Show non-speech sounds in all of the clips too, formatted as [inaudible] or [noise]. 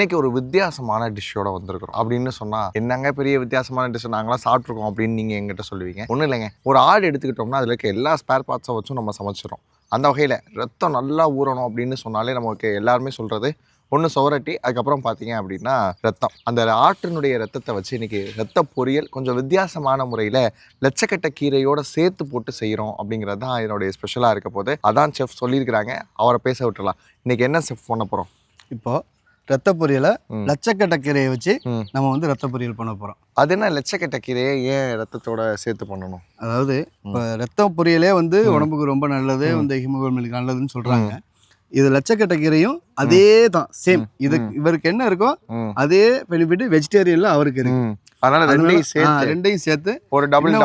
இன்னைக்கு ஒரு வித்தியாசமான டிஷ்ஷோட வந்திருக்கிறோம். அப்படின்னு சொன்னா என்னங்க பெரிய வித்தியாசமான டிஷ் நாங்களாம் சாப்பிட்ருக்கோம் அப்படின்னு நீங்க எங்கிட்ட சொல்லுவீங்க. ஒன்றும் இல்லைங்க. ஒரு ஆடு எடுத்துக்கிட்டோம்னா அதுல இருக்க எல்லா ஸ்பேர் பார்ட்ஸை வச்சும் நம்ம சமைச்சிடும் அந்த வகையில் ரத்தம் நல்லா ஊறணும் அப்படின்னு சொன்னாலே நமக்கு எல்லாருமே சொல்றது ஒன்று சுவரட்டி அதுக்கப்புறம் பார்த்தீங்க அப்படின்னா ரத்தம். அந்த ஆட்டினுடைய ரத்தத்தை வச்சு இன்றைக்கி ரத்த பொரியல் கொஞ்சம் வித்தியாசமான முறையில் லட்சக்கட்ட கீரையோடு சேர்த்து போட்டு செய்கிறோம் அப்படிங்கிறது தான் என்னுடைய ஸ்பெஷலாக இருக்க போது. அதான் செஃப் சொல்லியிருக்கிறாங்க. அவரை பேச விட்டுலாம் இன்றைக்கி என்ன செஃப் பண்ண போகிறோம் இப்போது ரத்த பொரியலை. லட்சக்கட்ட கீரையை வச்சு. நம்ம வந்து ரத்த பொரியல் பண்ண போகிறோம் அது என்ன லட்சக்கட்ட கீரையை ஏன் ரத்தத்தோட சேர்த்து பண்ணணும் அதாவது இப்போ ரத்த பொரியலே வந்து. உடம்புக்கு ரொம்ப நல்லது ம். இந்த ஹிமோகுளோபினுக்கு நல்லதுன்னு சொல்கிறாங்க இது லட்சக்கட்ட கீரையும் அதே தான் சேம். இது. இவருக்கு என்ன இருக்கோ. அதே பெனிஃபிட் வெஜிடேரியன்ல அவருக்கு இருக்கு. அதனால ரெண்டையும் சேர்த்து ரெண்டையும் சேர்த்து ஒரு டபுள்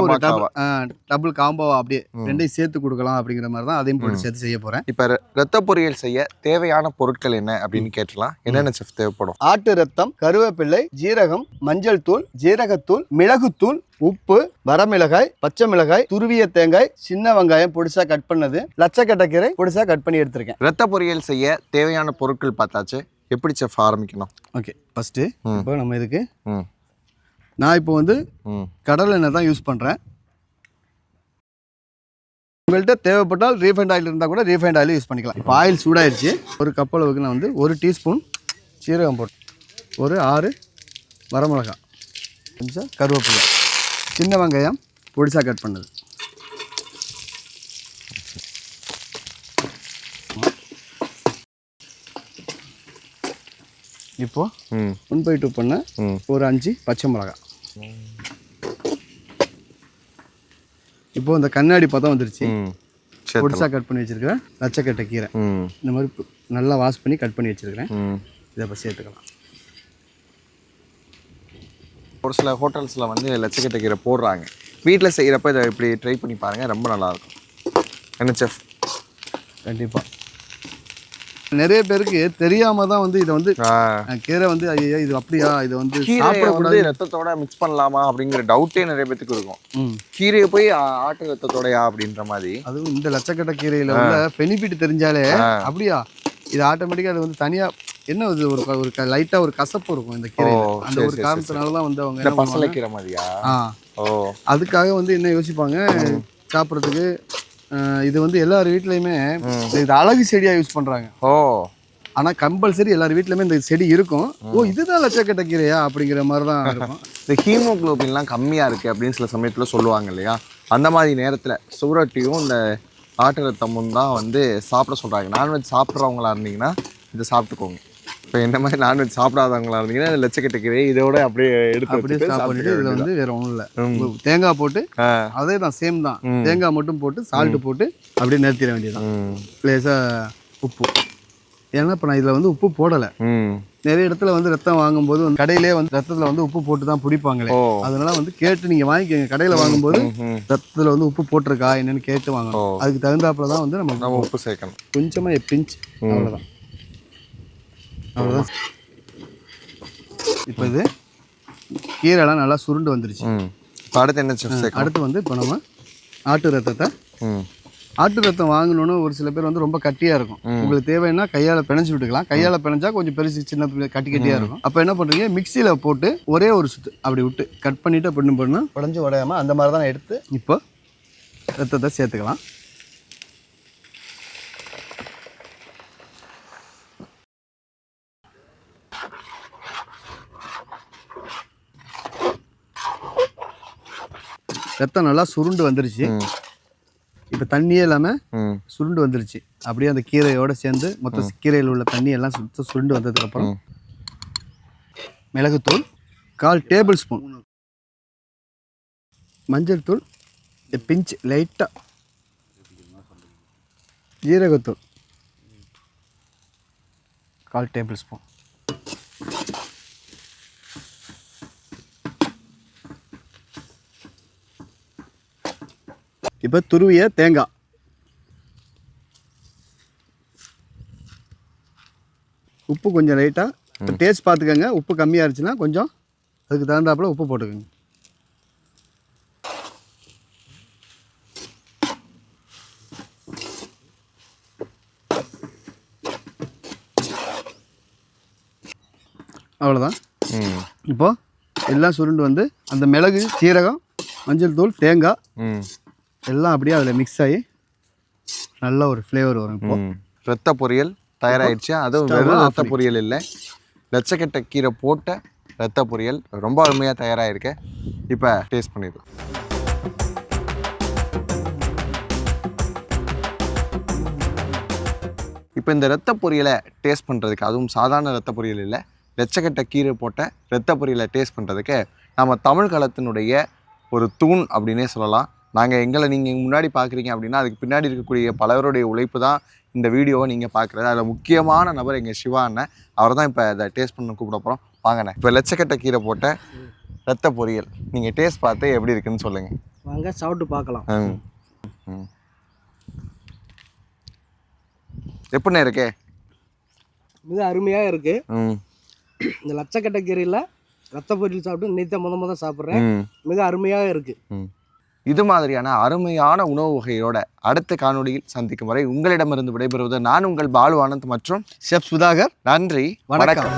டபுள் காம்போவா அப்படியே. ரெண்டையும் சேர்த்து கொடுக்கலாம் அப்படிங்கிற மாதிரி தான் அதையும் போட்டு. சேர்த்து செய்ய போறேன் இப்போ ரத்த பொரியல் செய்ய தேவையான பொருட்கள் என்ன அப்படின்னு கேட்டலாம் என்னென்ன செஃப் தேவைப்படும் ஆட்டு ரத்தம் கருவேப்பிள்ளை ஜீரகம் மஞ்சள் தூள் ஜீரகத்தூள் மிளகுத்தூள் உப்பு வரமிளகாய் பச்சை மிளகாய் துருவிய தேங்காய் சின்ன வெங்காயம் பொடிசா கட் பண்ணது. லட்சக்கட்ட கீரை பொடிசா கட் பண்ணி எடுத்திருக்கேன். ரத்த பொரியல் செய்ய தேவையான பொருட்கள் பார்த்தாச்சு. எப்படி செஃப் ஆரம்பிக்கணும்? ஓகே ஃபர்ஸ்ட் ம். இப்போ நம்ம இதுக்கு நான் இப்போ வந்து கடலை எண்ணெய் தான் யூஸ் பண்ணுறேன் உங்கள்கிட்ட தேவைப்பட்டால் ரீஃபைண்ட் ஆயில் இருந்தால் கூட ரீஃபைண்ட் ஆயில் யூஸ் பண்ணிக்கலாம். இப்போ ஆயில் சூடாயிருச்சு. ஒரு கப் அளவுக்கு நான் வந்து ஒரு டீஸ்பூன் சீரகம் போட்டு ஒரு ஆறு வரமிளகாய் கொஞ்சம் கருவேப்பிலை. சின்ன வெங்காயம் பொடிசா கட் பண்ணது. இப்போது ஒன் பை டூ பண்ண ஒரு அஞ்சு பச்சை மிளகாய். இப்போ இந்த கண்ணாடி பதம் வந்துருச்சு. பொடிசா கட் பண்ணி வச்சிருக்கிறேன் லட்சக்கட்டை கீரை. இந்த மாதிரி நல்லா வாஷ் பண்ணி கட் பண்ணி வச்சிருக்கிறேன். இதை இப்போ சேர்த்துக்கலாம். ஒரு சில ஹோட்டல்ஸில் வந்து லட்சக்கட்ட கீரை போடுறாங்க. வீட்டில் செய்கிறப்ப இதை இப்படி ட்ரை பண்ணி பாருங்கள் ரொம்ப நல்லாயிருக்கும். என்ன செஃப் கண்டிப்பாக நிறைய பேருக்கு தெரியாம தான் வந்து இதை வந்து கீரை வந்து ஐயோ இது அப்படியா? இது வந்து சாப்பிடக்கூடாது. ரத்தத்தோட மிக்ஸ் பண்ணலாமா அப்படிங்கிற டவுட்டே நிறைய பேத்துக்கு இருக்கும். கீரையை போய் ஆட்டு ரத்தத்தோடயா அப்படின்ற மாதிரி. அதுவும் இந்த லட்சக்கட்டை கீரையில உள்ள பெனிஃபிட் தெரிஞ்சாலே. அப்படியா? இது ஆட்டோமேட்டிக்காக அது வந்து தனியா என்ன இது ஒரு ஒரு லைட்டா ஒரு கசப்பு இருக்கும் இந்த ஓ, அந்த ஒரு காரணத்தினால தான் வந்து அவங்க பசலை கீரை மாதிரியா? ஆ. ஓ. அதுக்காக வந்து என்ன யோசிப்பாங்க சாப்பிட்றதுக்கு இது வந்து எல்லார் வீட்லயுமே. இது அழகு செடியா யூஸ் பண்றாங்க. ஓ. ஆனா கம்பல்சரி எல்லார் வீட்லயுமே இந்த செடி இருக்கும். ஓ இதுதான் லட்சக்கட்டை கீரையா அப்படிங்கிற மாதிரி தான் இருக்கும். [laughs] இந்த ஹீமோகுளோபின்லாம் கம்மியாக இருக்குது அப்படின்னு சில சமயத்தில் சொல்லுவாங்க இல்லையா? அந்த மாதிரி நேரத்தில் சுவரொட்டியும் இந்த ஆட்டு ரத்தமும் தான் வந்து சாப்பிட சொல்கிறாங்க நான்வெஜ் சாப்பிட்றவங்களா இருந்தீங்கன்னா இதை சாப்பிட்டுக்கோங்க. இப்போ என்ன மாதிரி நான்வெஜ் சாப்பிடாதவங்களா இருந்தீங்கன்னா இந்த லட்சக்கட்டை கீரை இதோட அப்படியே எடுத்து அப்படியே ஸ்டாப் பண்ணிட்டு இதுல வந்து வேற ஒன்றும் இல்லை. தேங்காய் போட்டு. அதே தான் சேம் தான். தேங்காய் மட்டும் போட்டு சால்ட் போட்டு அப்படியே நிறுத்திட வேண்டியதுதான். ம். லேசாக உப்பு. ஏன்னா இப்போ நான் இதில் வந்து உப்பு போடலை. நிறைய இடத்துல வந்து ரத்தம் வாங்கும்போது வந்து கடையிலே வந்து ரத்தத்தில் வந்து உப்பு போட்டு தான் பிடிப்பாங்களே. அதனால வந்து கேட்டு நீங்கள் வாங்கிக்கோங்க. கடையில் வாங்கும்போது ரத்தத்தில் வந்து உப்பு போட்டிருக்கா என்னன்னு கேட்டு வாங்கணும். அதுக்கு தகுந்தாப்புல தான் வந்து நம்ம உப்பு சேர்க்கணும். கொஞ்சமாக பிஞ்ச். அவ்வளோதான் அவ்வளோதான் இப்போ இது கீரைலாம் நல்லா சுருண்டு வந்துருச்சு. இப்போ அடுத்து என்ன சேர்க்கணும் அடுத்து வந்து இப்போ நம்ம ஆட்டு ரத்தத்தை. ஆட்டு ரத்தம் வாங்கணும்னு ஒரு சில பேர் வந்து ரொம்ப கட்டியாக இருக்கும். உங்களுக்கு தேவைன்னா கையால் பிணைஞ்சு விட்டுக்கலாம். கையால் பிணைஞ்சா கொஞ்சம் பெருசு சின்ன கட்டி கட்டியாக இருக்கும். அப்போ என்ன பண்ணுறீங்க மிக்சியில் போட்டு ஒரே ஒரு சுத்து அப்படி விட்டு கட் பண்ணிட்டு பண்ணு பண்ணு உடஞ்சி உடையாம அந்த மாதிரி தான் எடுத்து இப்போ? ரத்தத்தை சேர்த்துக்கலாம். ரத்தம் நல்லா சுருண்டு வந்துருச்சு. இப்போ தண்ணியே இல்லாமல் சுருண்டு வந்துருச்சு. அப்படியே அந்த கீரையோட சேர்ந்து மொத்த கீரையில் உள்ள தண்ணி எல்லாம் சுத்த சுருண்டு வந்ததுக்கப்புறம். மிளகுத்தூள் கால் டேபிள் ஸ்பூன். மஞ்சள் தூள் பிஞ்ச் லைட்டாக ஜீரகத்தூள். கால் டேபிள் ஸ்பூன். இப்போ துருவிய தேங்காய் உப்பு கொஞ்சம் லைட்டாக இப்போ டேஸ்ட் பார்த்துக்கோங்க. உப்பு கம்மியாக இருந்துச்சுன்னா கொஞ்சம் அதுக்கு தகுந்தாப்புல உப்பு போட்டுக்கோங்க. அவ்வளோதான் ம். இப்போ எல்லாம் சுருண்டு வந்து அந்த மிளகு சீரகம் மஞ்சள் தூள் தேங்காய். எல்லாம் அப்படியே அதில் மிக்ஸ் ஆகி நல்ல ஒரு ஃப்ளேவர் வரும் இப்போ. ரத்த பொரியல் தயாராகிடுச்சு அதுவும் வெறும் ரத்த பொரியல் இல்லை. லட்சக்கட்ட கீரை போட்ட ரத்த பொரியல் ரொம்ப அருமையாக தயாராகிருக்கு இப்போ டேஸ்ட் பண்ணிடலாம். இப்போ இந்த ரத்த பொரியலை டேஸ்ட் பண்ணுறதுக்கு அதுவும் சாதாரண ரத்த பொரியல் இல்லை லட்சக்கட்ட கீரை போட்ட ரத்த பொரியலை டேஸ்ட் பண்ணுறதுக்கு நம்ம தமிழ் களத்தினுடைய ஒரு தூண் அப்படின்னே சொல்லலாம். நாங்கள் எங்களை நீங்கள் முன்னாடி பார்க்குறீங்க அப்படின்னா அதுக்கு பின்னாடி இருக்கக்கூடிய பலருடைய உழைப்பு தான் இந்த வீடியோவை நீங்கள் பார்க்குறது அதில் முக்கியமான நபர் எங்கள் சிவா அண்ணன். அவர் தான் இப்போ இதை டேஸ்ட் பண்ண கூப்பிட போகிறோம் வாங்கண்ணே இப்போ லட்சக்கட்ட கீரை போட்ட ரத்த பொரியல். நீங்கள் டேஸ்ட் பார்த்து எப்படி இருக்குன்னு சொல்லுங்கள் வாங்க சாப்பிட்டு பார்க்கலாம். ம். எப்படிண்ணே இருக்கே? மிக அருமையாக இருக்குது இந்த லட்சக்கட்டை கீரையில் ரத்த பொரியல் சாப்பிட்டு நேற்று முத முத சாப்பிட்றேன். மிக அருமையாக இருக்குது. இது மாதிரியான அருமையான உணவு வகையோட அடுத்த காணொளியில் சந்திக்கும் வரை உங்களிடமிருந்து விடைபெறுவது நான் உங்கள் பாலு ஆனந்த் மற்றும் ஷெஃப் சுதாகர். நன்றி வணக்கம்.